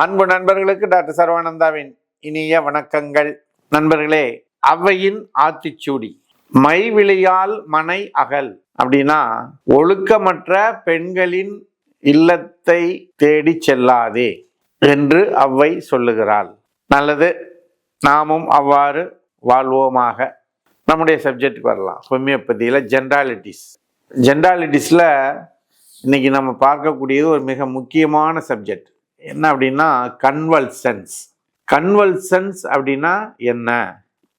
அன்பு நண்பர்களுக்கு டாக்டர் சர்வானந்தாவின் இனிய வணக்கங்கள். நண்பர்களே அவையின் ஆத்திச்சூடி மைவிழியால் மனை அகல் அப்படின்னா ஒழுக்கமற்ற பெண்களின் இல்லத்தை தேடி செல்லாதே என்று அவ்வை சொல்லுகிறாள். நல்லது நாமும் அவ்வாறு வாழ்வோமாக. நம்முடைய சப்ஜெக்ட் வரலாம். ஹோமியோபதியில் ஜென்ராலிட்டிஸ் ஜென்ராலிட்டிஸில் இன்னைக்கு நம்ம பார்க்கக்கூடியது ஒரு மிக முக்கியமான சப்ஜெக்ட் என்ன அப்படின்னா கன்வல்சன்ஸ் கன்வல்சன்ஸ் அப்படின்னா என்ன?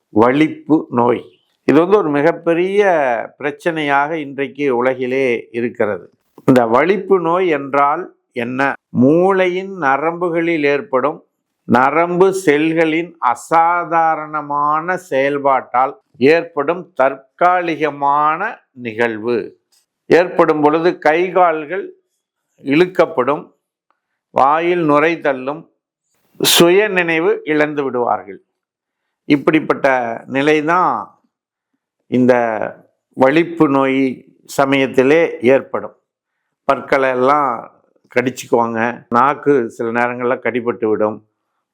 வலிப்பு நோய். இது வந்து ஒரு மிகப்பெரிய பிரச்சனையாக இன்றைக்கு உலகிலே இருக்கிறது. இந்த வலிப்பு நோய் என்றால் என்ன? மூளையின் நரம்புகளில் ஏற்படும் நரம்பு செல்களின் அசாதாரணமான செயல்பாட்டால் ஏற்படும் தற்காலிகமான நிகழ்வு. ஏற்படும் பொழுது கை கால்கள் இழுக்கப்படும். வாயில் நுரை தள்ளும் சுய நினைவு இழந்து விடுவார்கள். இப்படிப்பட்ட நிலைதான் இந்த வலிப்பு நோய் சமயத்திலே ஏற்படும். பற்களை எல்லாம் கடிச்சுக்குவாங்க. நாக்கு சில நேரங்களில் கடிபட்டு விடும்.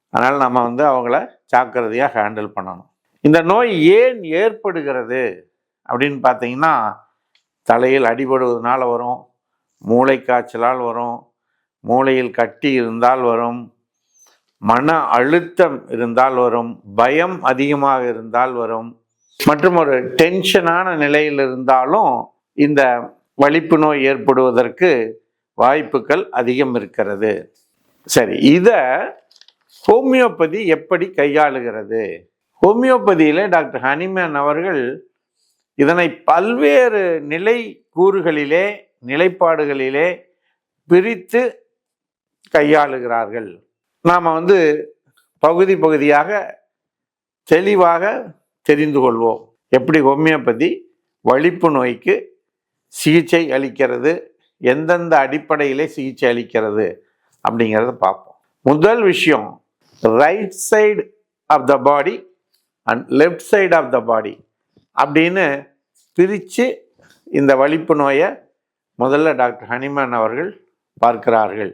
அதனால் நம்ம வந்து அவங்கள ஜாக்கிரதையாக ஹேண்டில் பண்ணணும். இந்த நோய் ஏன் ஏற்படுகிறது அப்படின்னு பார்த்தீங்கன்னா தலையில் அடிபடுவதனால வரும் மூளை காய்ச்சலால் வரும் மூளையில் கட்டி இருந்தால் வரும் மன அழுத்தம் இருந்தால் வரும் பயம் அதிகமாக இருந்தால் வரும் மற்றும் ஒரு டென்ஷனான நிலையில் இருந்தாலும் இந்த வலிப்பு நோய் ஏற்படுவதற்கு வாய்ப்புகள் அதிகம் இருக்கிறது. சரி இதை ஹோமியோபதி எப்படி கையாளுகிறது? ஹோமியோபதியில் டாக்டர் ஹனிமேன் அவர்கள் இதனை பல்வேறு நிலை கூறுகளிலே நிலைப்பாடுகளிலே பிரித்து கையாளுகிறார்கள். நாம் வந்து பகுதி பகுதியாக தெளிவாக தெரிந்து கொள்வோம். எப்படி ஹோமியோபதி வலிப்பு நோய்க்கு சிகிச்சை அளிக்கிறது எந்தெந்த அடிப்படையிலே சிகிச்சை அளிக்கிறது அப்படிங்கிறத பார்ப்போம். முதல் விஷயம் right side of the body and left side of the body அப்படின்னு பிரித்து இந்த வலிப்பு நோயை முதல்ல டாக்டர் ஹனிமன் அவர்கள் பார்க்கிறார்கள்.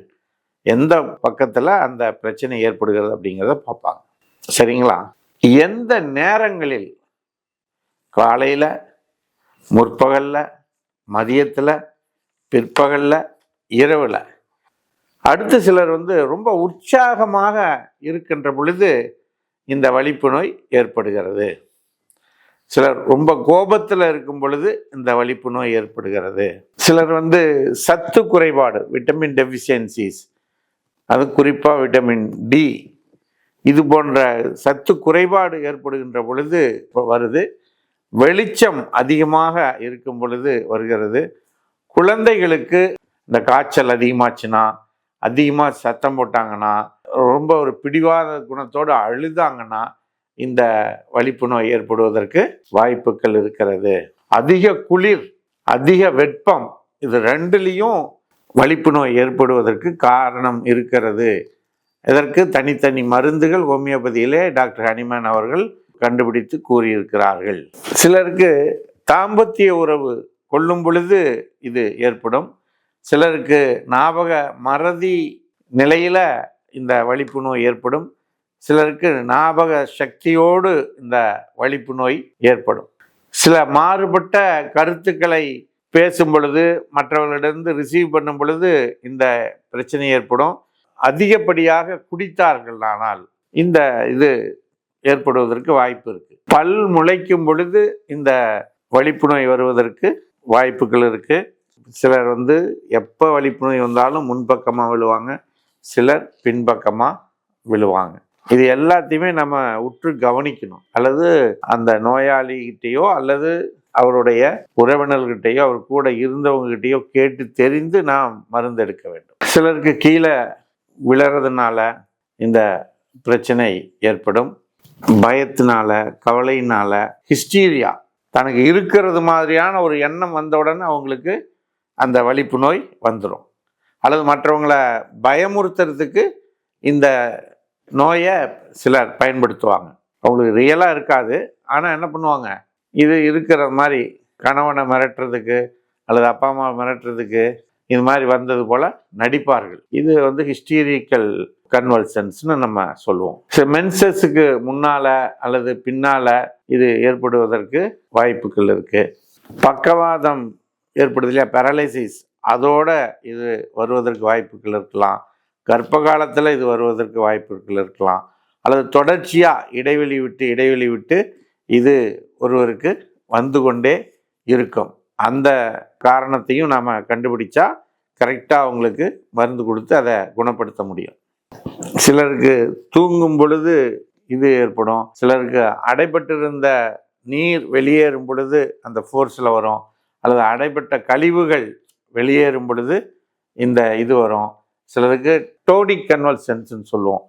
எந்த பக்கத்தில் அந்த பிரச்சனை ஏற்படுகிறது அப்படிங்கிறத பார்ப்பாங்க. சரிங்களா? எந்த நேரங்களில் காலையில் முற்பகலில் மதியத்தில் பிற்பகலில் இரவில் அடுத்து சிலர் வந்து ரொம்ப உற்சாகமாக இருக்கின்ற பொழுது இந்த வலிப்பு நோய் ஏற்படுகிறது. சிலர் ரொம்ப கோபத்தில் இருக்கும் பொழுது இந்த வலிப்பு நோய் ஏற்படுகிறது. சிலர் வந்து சத்து குறைபாடு விட்டமின் டெஃபிஷியன்சிஸ் அது குறிப்பாக விட்டமின் டி இது போன்ற சத்து குறைபாடு ஏற்படுகின்ற பொழுது வருது. வெளிச்சம் அதிகமாக இருக்கும் பொழுது வருகிறது. குழந்தைகளுக்கு இந்த காய்ச்சல் அதிகமாச்சுன்னா அதிகமாக சத்தம் போட்டாங்கன்னா ரொம்ப ஒரு பிடிவாத குணத்தோடு அழுதாங்கன்னா இந்த வலிப்பு நோய் ஏற்படுவதற்கு வாய்ப்புகள் இருக்கிறது. அதிக குளிர் அதிக வெப்பம் இது ரெண்டுலேயும் வலிப்பு நோய் ஏற்படுவதற்கு காரணம் இருக்கிறது. இதற்கு தனித்தனி மருந்துகள் ஹோமியோபதியிலே டாக்டர் ஹனிமான் அவர்கள் கண்டுபிடித்து கூறியிருக்கிறார்கள். சிலருக்கு தாம்பத்திய உறவு கொள்ளும் பொழுது இது ஏற்படும். சிலருக்கு ஞாபக மறதி நிலையில் இந்த வலிப்பு நோய் ஏற்படும். சிலருக்கு ஞாபக சக்தியோடு இந்த வலிப்பு நோய் ஏற்படும். சில மாறுபட்ட கருத்துக்களை பேசும் பொழுது மற்றவர்களிடந்து ரிசீவ் பண்ணும் பொழுது இந்த பிரச்சனை ஏற்படும். அதிகப்படியாக குடித்தார்கள் ஆனால் இந்த இது ஏற்படுவதற்கு வாய்ப்பு இருக்கு. பல் முளைக்கும் பொழுது இந்த வலிப்பு நோய் வருவதற்கு வாய்ப்புகள் இருக்கு. சிலர் வந்து எப்போ வலிப்பு நோய் வந்தாலும் முன்பக்கமாக விழுவாங்க சிலர் பின்பக்கமாக விழுவாங்க. இது எல்லாத்தையுமே நம்ம உற்று கவனிக்கணும். அல்லது அந்த நோயாளிகிட்டேயோ அல்லது அவருடைய உறவினர்கிட்டையோ அவர் கூட இருந்தவங்ககிட்டயோ கேட்டு தெரிந்து நாம் மருந்தெடுக்க வேண்டும். சிலருக்கு கீழே விழறதுனால இந்த பிரச்சனை ஏற்படும். பயத்தினால கவலையினால ஹிஸ்டீரியா தனக்கு இருக்கிறது மாதிரியான ஒரு எண்ணம் வந்த உடனே அவங்களுக்கு அந்த வலிப்பு நோய் வந்துடும் அல்லது மற்றவங்களை பயமுறுத்துறதுக்கு இந்த நோயை சிலர் பயன்படுத்துவாங்க. அவங்களுக்கு ரியலாக இருக்காது. ஆனால் என்ன பண்ணுவாங்க? இது இருக்கிற மாதிரி கணவனை மிரட்டுறதுக்கு அல்லது அப்பா அம்மா மிரட்டுறதுக்கு இது மாதிரி வந்தது போல் நடிப்பார்கள். இது வந்து ஹிஸ்டீரிக்கல் கன்வல்சன்ஸ்னு நம்ம சொல்லுவோம். மென்சஸுக்கு முன்னால அல்லது பின்னால இது ஏற்படுவதற்கு வாய்ப்புகள் இருக்கு. பக்கவாதம் ஏற்படுது இல்லையா? பேரலைசிஸ் அதோட இது வருவதற்கு வாய்ப்புகள் இருக்கலாம். கர்ப்ப காலத்தில் இது வருவதற்கு வாய்ப்புகள் இருக்கலாம். அல்லது தொடர்ச்சியாக இடைவெளி விட்டு இடைவெளி விட்டு இது ஒருவருக்கு வந்து கொண்டே இருக்கும். அந்த காரணத்தையும் நாம் கண்டுபிடிச்சா கரெக்டாக அவங்களுக்கு மருந்து கொடுத்து அதை குணப்படுத்த முடியும். சிலருக்கு தூங்கும் பொழுது இது ஏற்படும். சிலருக்கு அடைபட்டிருந்த நீர் வெளியேறும் பொழுது அந்த ஃபோர்ஸில் வரும். அல்லது அடைபட்ட கழிவுகள் வெளியேறும் பொழுது இந்த இது வரும். சிலருக்கு டோடிக் கன்வல்சன்ஸ்ன்னு சொல்லுவோம்.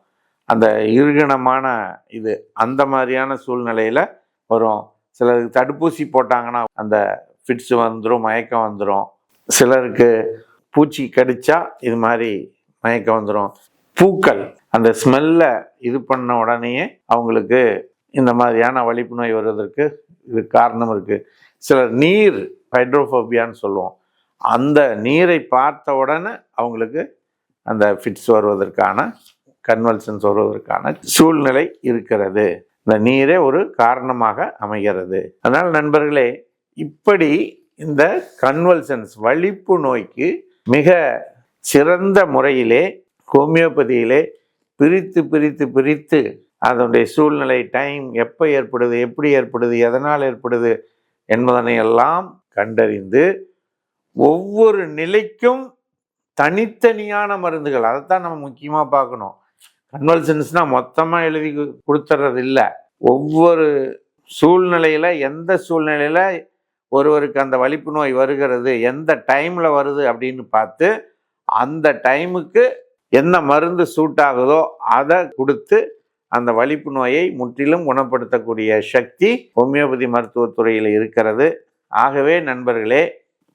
அந்த இருகணமான இது அந்த மாதிரியான சூழ்நிலையில் வரும். சிலருக்கு தடுப்பூசி போட்டாங்கன்னா அந்த ஃபிட்ஸ் வந்துடும் மயக்கம் வந்துடும் சிலருக்கு பூச்சி கடிச்சா இது மாதிரி மயக்கம் வந்துடும் பூக்கள் அந்த ஸ்மெல்ல இது பண்ண உடனேயே அவங்களுக்கு இந்த மாதிரியான வலிப்பு நோய் வருவதற்கு இது காரணம் இருக்கு. சிலர் நீர் ஹைட்ரோஃபோபியான்னு சொல்லுவோம். அந்த நீரை பார்த்த உடனே அவங்களுக்கு அந்த ஃபிட்ஸ் வருவதற்கான கன்வல்சன்ஸ் வருவதற்கான சூழ்நிலை இருக்கிறது. இந்த நீரே ஒரு காரணமாக அமைகிறது. அதனால் நண்பர்களே இப்படி இந்த கன்வல்சன்ஸ் வலிப்பு நோய்க்கு மிக சிறந்த முறையிலே ஹோமியோபதியிலே பிரித்து பிரித்து பிரித்து அதனுடைய சூழ்நிலை டைம் எப்போ ஏற்படுது எப்படி ஏற்படுது எதனால் ஏற்படுது என்பதனை எல்லாம் கண்டறிந்து ஒவ்வொரு நிலைக்கும் தனித்தனியான மருந்துகள் அதைத்தான் நம்ம முக்கியமாக பார்க்கணும். கன்வல்சன்ஸ்னால் மொத்தமாக எழுதி கொடுத்துறது இல்லை ஒவ்வொரு சூழ்நிலையில் எந்த சூழ்நிலையில் ஒருவருக்கு அந்த வலிப்பு நோய் வருகிறது எந்த டைமில் வருது அப்படின்னு பார்த்து அந்த டைமுக்கு என்ன மருந்து சூட் ஆகுதோ அதை கொடுத்து அந்த வலிப்பு நோயை முற்றிலும் குணப்படுத்தக்கூடிய சக்தி ஹோமியோபதி மருத்துவத்துறையில் இருக்கிறது. ஆகவே நண்பர்களே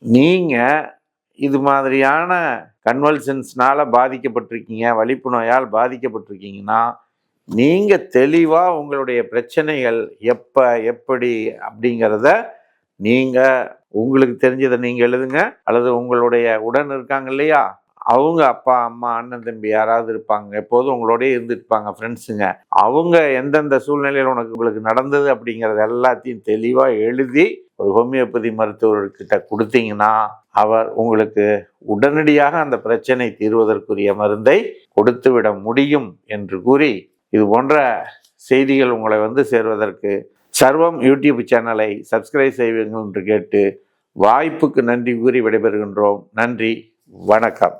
நீங்கள் இது மாதிரியான கன்வல்சன்ஸ்னால் பாதிக்கப்பட்டிருக்கீங்க வலிப்பு நோயால் பாதிக்கப்பட்டிருக்கீங்கன்னா நீங்கள் தெளிவாக உங்களுடைய பிரச்சனைகள் எப்போ எப்படி அப்படிங்கிறத நீங்கள் உங்களுக்கு தெரிஞ்சதை நீங்கள் எழுதுங்க. அல்லது உங்களுடைய உடன் இருக்காங்க இல்லையா? அவங்க அப்பா அம்மா அண்ணன் தம்பி யாராவது இருப்பாங்க. எப்போதும் உங்களோடய இருந்துருப்பாங்க ஃப்ரெண்ட்ஸுங்க அவங்க எந்தெந்த சூழ்நிலையில் உனக்கு உங்களுக்கு நடந்தது அப்படிங்கிறத எல்லாத்தையும் தெளிவாக எழுதி ஒரு ஹோமியோபதி மருத்துவர்கிட்ட கொடுத்தீங்கன்னா அவர் உங்களுக்கு உடனடியாக அந்த பிரச்சனை தீர்வதற்குரிய மருந்தை கொடுத்துவிட முடியும் என்று கூறி இது போன்ற செய்திகள் உங்களை வந்து சேர்வதற்கு சர்வம் யூடியூப் சேனலை சப்ஸ்கிரைப் செய்வீர்கள் என்று கேட்டு வாய்ப்புக்கு நன்றி கூறி விடைபெறுகின்றோம். நன்றி வணக்கம்.